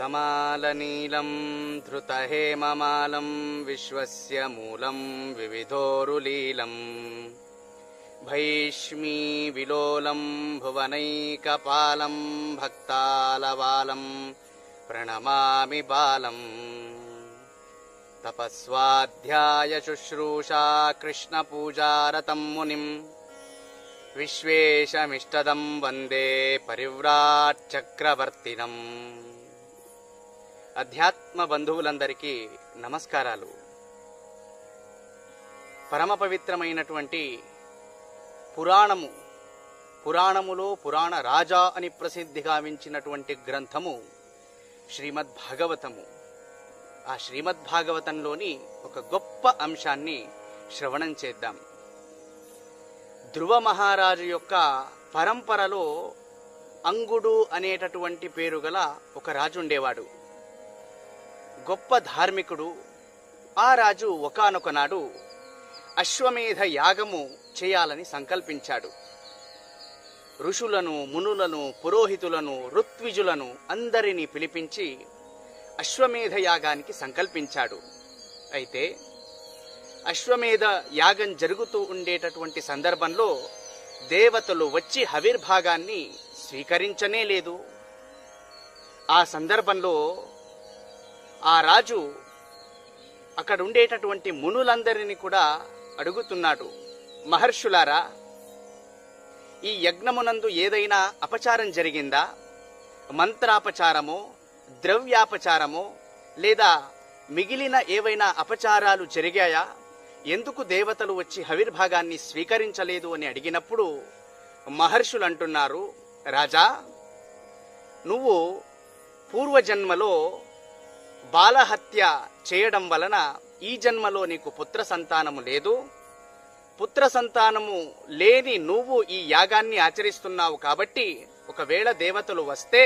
मालनीलम् धृतहेममालम् विश्वस्य मूलम् विविधोरुलीलम् भैष्मी भैष्मीविलोलम् भुवनैकपालम् भक्तालबालम् प्रणमामि बालम् तपःस्वाध्यायशुश्रूषा कृष्णपूजारतं मुनिम्। विश्वेशमिष्टदम् वन्दे परिव्राट्चक्रवर्तिनम् అధ్యాత్మ బంధువులందరికీ నమస్కారాలు. పరమ పవిత్రమైనటువంటి పురాణము పురాణములో పురాణ రాజా అని ప్రసిద్ధి గావించినటువంటి గ్రంథము శ్రీమద్భాగవతము. ఆ శ్రీమద్భాగవతంలోని ఒక గొప్ప అంశాన్ని శ్రవణం చేద్దాం. ధ్రువ మహారాజు యొక్క పరంపరలో అంగుడు అనేటటువంటి పేరు గల ఒక రాజు ఉండేవాడు. గొప్ప ధార్మికుడు. ఆ రాజు ఒకానొక నాడు అశ్వమేధ యాగము చేయాలని సంకల్పించాడు. ఋషులను మునులను పురోహితులను ఋత్విజులను అందరినీ పిలిపించి అశ్వమేధ యాగానికి సంకల్పించాడు. అయితే అశ్వమేధ యాగం జరుగుతూ ఉండేటటువంటి సందర్భంలో దేవతలు వచ్చి హవిర్భాగాన్ని స్వీకరించనే లేదు. ఆ సందర్భంలో ఆ రాజు అక్కడ ఉండేటటువంటి మునులందరినీ కూడా అడుగుతున్నాడు. మహర్షులారా ఈ యజ్ఞమునందు ఏదైనా అపచారం జరిగిందా? మంత్రాపచారమో ద్రవ్యాపచారమో లేదా మిగిలిన ఏవైనా అపచారాలు జరిగాయా? ఎందుకు దేవతలు వచ్చి హవిర్భాగాన్ని స్వీకరించలేదు అని అడిగినప్పుడు మహర్షులు అంటున్నారు రాజా నువ్వు పూర్వజన్మలో బాలహత్య చేయడం వలన ఈ జన్మలో నీకు పుత్ర సంతానము లేదు. పుత్ర సంతానము లేని నువ్వు ఈ యాగాన్ని ఆచరిస్తున్నావు కాబట్టి ఒకవేళ దేవతలు వస్తే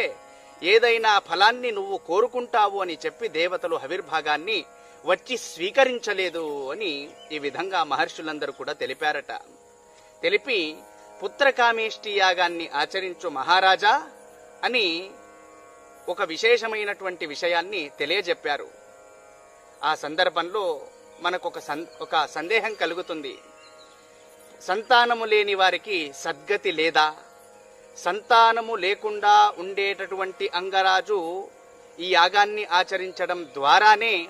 ఏదైనా ఫలాన్ని నువ్వు కోరుకుంటావు అని చెప్పి దేవతలు హవిర్భాగాన్ని వచ్చి స్వీకరించలేదు అని ఈ విధంగా మహర్షులందరూ కూడా తెలిపారట. తెలిపి పుత్రకామేష్టి యాగాన్ని ఆచరించు మహారాజా అని ఒక విశేషమైనటువంటి విషయాన్ని తెలియజెప్పారు. ఆ సందర్భంలో మనకు ఒక సం ఒక సందేహం కలుగుతుంది. సంతానము లేని వారికి సద్గతి లేదా? సంతానము లేకుండా ఉండేటటువంటి అంగరాజు ఈ యాగాన్ని ఆచరించడం ద్వారానే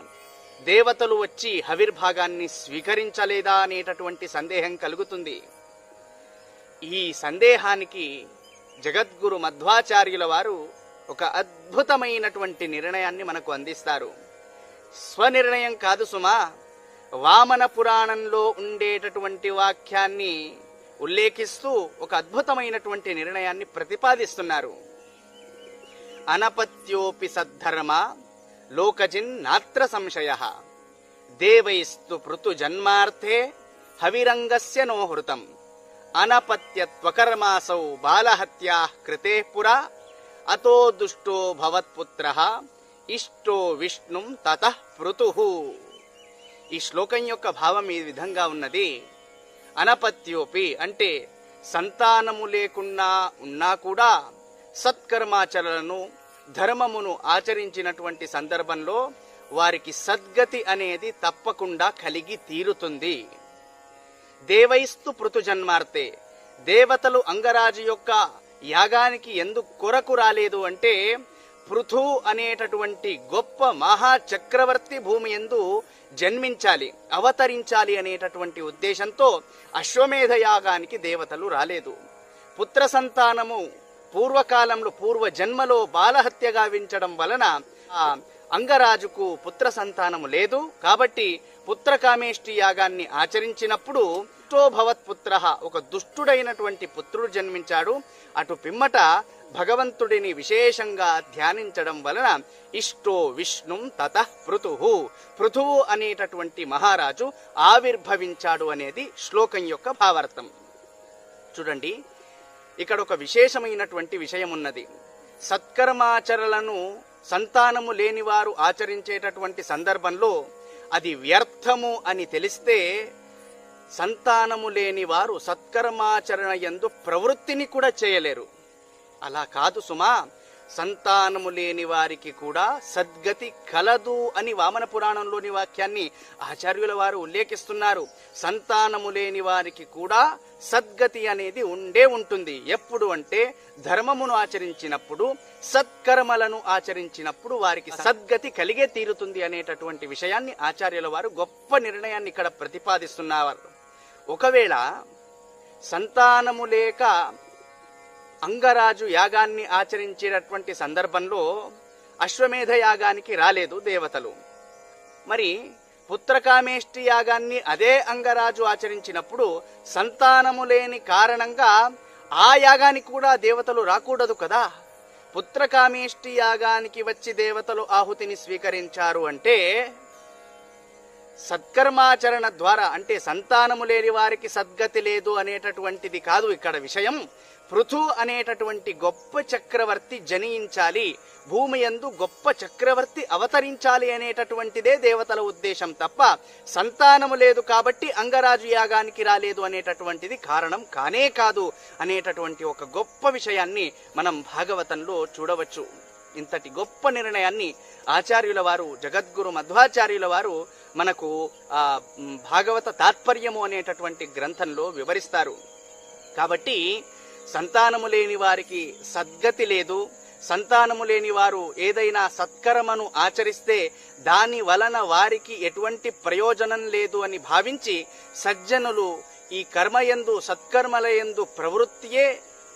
దేవతలు వచ్చి హవిర్భాగాన్ని స్వీకరించలేదా అనేటటువంటి సందేహం కలుగుతుంది. ఈ సందేహానికి జగద్గురు మధ్వాచార్యుల వారు ఒక అద్భుతమైనటువంటి నిర్ణయాన్ని మనకు అందిస్తారు. స్వనిర్ణయం కాదు సుమా వామన పురాణంలో ఉండేటటువంటి వాక్యాన్ని ఉల్లేఖిస్తూ ఒక అద్భుతమైనటువంటి నిర్ణయాన్ని ప్రతిపాదిస్తున్నారు. అనపత్యోపి సద్ధర్మ లోకజిన్ నాత్ర సంశయ దేవైస్తు పృతు జన్మార్థే హవిరంగస్య నోహృతం అనపత్యత్వకర్మాసౌ బాలహత్యా కృతే పురా అతో దుష్టో భవత్పుత్ర ఇష్టో విష్ణుం తత పృతు. ఈ శ్లోకం యొక్క భావం ఈ విధంగా ఉన్నది. అనపత్యోపి అంటే సంతానము లేకున్నా ఉన్నా కూడా సత్కర్మాచరణను ధర్మమును ఆచరించినటువంటి సందర్భంలో వారికి సద్గతి అనేది తప్పకుండా కలిగి తీరుతుంది. దేవైస్తు పృతుజన్మార్తే దేవతలు అంగరాజు యొక్క యాగానికి ఎందుకు కొరకు రాలేదు అంటే పృథు అనేటటువంటి గొప్ప మహా చక్రవర్తి భూమి ఎందు జన్మించాలి అవతరించాలి అనేటటువంటి ఉద్దేశంతో అశ్వమేధ యాగానికి దేవతలు రాలేదు. పుత్ర సంతానము పూర్వకాలంలో పూర్వ జన్మలో బాలహత్య గావించడం వలన ఆ అంగరాజుకు పుత్ర సంతానము లేదు. కాబట్టి పుత్రకామేష్టి యాగాన్ని ఆచరించినప్పుడు దుష్టోభవత్పుత్ర ఒక దుష్టుడైనటువంటి పుత్రుడు జన్మించాడు. అటు పిమ్మట భగవంతుడిని విశేషంగా ధ్యానించడం వలన ఇష్టో విష్ణుం తత పృథువు పృథువు అనేటటువంటి మహారాజు ఆవిర్భవించాడు అనేది శ్లోకం యొక్క భావార్థం. చూడండి ఇక్కడ ఒక విశేషమైనటువంటి విషయం ఉన్నది సత్కర్మాచరణలను సంతానము లేనివారు ఆచరించేటటువంటి సందర్భంలో అది వ్యర్థము అని తెలిస్తే సంతానము లేని వారు సత్కర్మాచరణ యందు ప్రవృత్తిని కూడా చేయలేరు. అలా కాదు సుమా సంతానము లేని వారికి కూడా సద్గతి కలదు అని వామన పురాణంలోని వాక్యాన్ని ఆచార్యుల వారు ఉల్లేఖిస్తున్నారు. సంతానము లేని వారికి కూడా సద్గతి అనేది ఉండే ఉంటుంది. ఎప్పుడు అంటే ధర్మమును ఆచరించినప్పుడు సత్కర్మలను ఆచరించినప్పుడు వారికి సద్గతి కలిగే తీరుతుంది అనేటటువంటి విషయాన్ని ఆచార్యుల వారు గొప్ప నిర్ణయాన్ని ఇక్కడ ప్రతిపాదిస్తున్నారు. ఒకవేళ సంతానము లేక అంగరాజు యాగాన్ని ఆచరించేటటువంటి సందర్భంలో అశ్వమేధ యాగానికి రాలేదు దేవతలు. మరి పుత్రకామేష్టి యాగాన్ని అదే అంగరాజు ఆచరించినప్పుడు సంతానము లేని కారణంగా ఆ యాగానికి కూడా దేవతలు రాకూడదు కదా? పుత్రకామేష్టి యాగానికి వచ్చి దేవతలు ఆహుతిని స్వీకరించారు అంటే సత్కర్మాచరణ ద్వారా అంటే సంతానము లేని వారికి సద్గతి లేదు అనేటటువంటిది కాదు ఇక్కడ విషయం. పృథు అనేటటువంటి గొప్ప చక్రవర్తి జనించాలి. భూమి ఎందు గొప్ప చక్రవర్తి అవతరించాలి అనేటటువంటిదే దేవతల ఉద్దేశం తప్ప సంతానము లేదు కాబట్టి అంగరాజు యాగానికి రాలేదు అనేటటువంటిది కారణం కానే కాదు అనేటటువంటి ఒక గొప్ప విషయాన్ని మనం భాగవతంలో చూడవచ్చు. ఇంతటి గొప్ప నిర్ణయాన్ని ఆచార్యుల వారు జగద్గురు మధ్వాచార్యుల వారు మనకు ఆ భాగవత తాత్పర్యము అనేటటువంటి గ్రంథంలో వివరిస్తారు. కాబట్టి సంతానము లేని వారికి సద్గతి లేదు. సంతానము లేని వారు ఏదైనా సత్కర్మను ఆచరిస్తే దాని వలన వారికి ఎటువంటి ప్రయోజనం లేదు అని భావించి సజ్జనులు ఈ కర్మయందు సత్కర్మలయందు ప్రవృత్తియే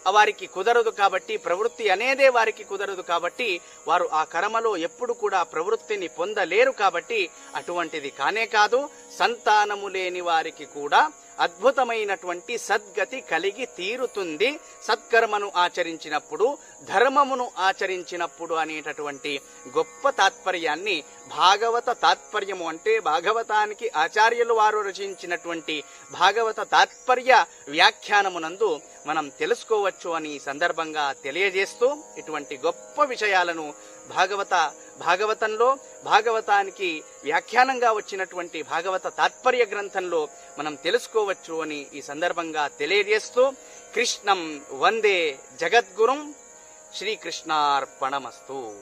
వారికి కుదరదు కాబట్టి ప్రవృత్తి అనేదే వారికి కుదరదు కాబట్టి వారు ఆ కర్మలో ఎప్పుడు కూడా ప్రవృత్తిని పొందలేరు కాబట్టి అటువంటిది కానే కాదు. సంతానము లేని వారికి కూడా అద్భుతమైనటువంటి సద్గతి కలిగి తీరుతుంది. సత్కర్మను ఆచరించినప్పుడు ధర్మమును ఆచరించినప్పుడు అనేటటువంటి గొప్ప తాత్పర్యాన్ని భాగవత తాత్పర్యము అంటే భాగవతానికి ఆచార్యులు వారు రచించినటువంటి భాగవత తాత్పర్య వ్యాఖ్యానమునందు మనం తెలుసుకోవచ్చు అని సందర్భంగా తెలియజేస్తూ ఇటువంటి గొప్ప విషయాలను భాగవత భాగవతంలో భాగవతానికి వ్యాఖ్యానంగా వచ్చినటువంటి భాగవత తాత్పర్య గ్రంథంలో మనం తెలుసుకోవచ్చు అని ఈ సందర్భంగా తెలియజేస్తూ కృష్ణం వందే జగద్గురుం శ్రీకృష్ణార్పణమస్తు.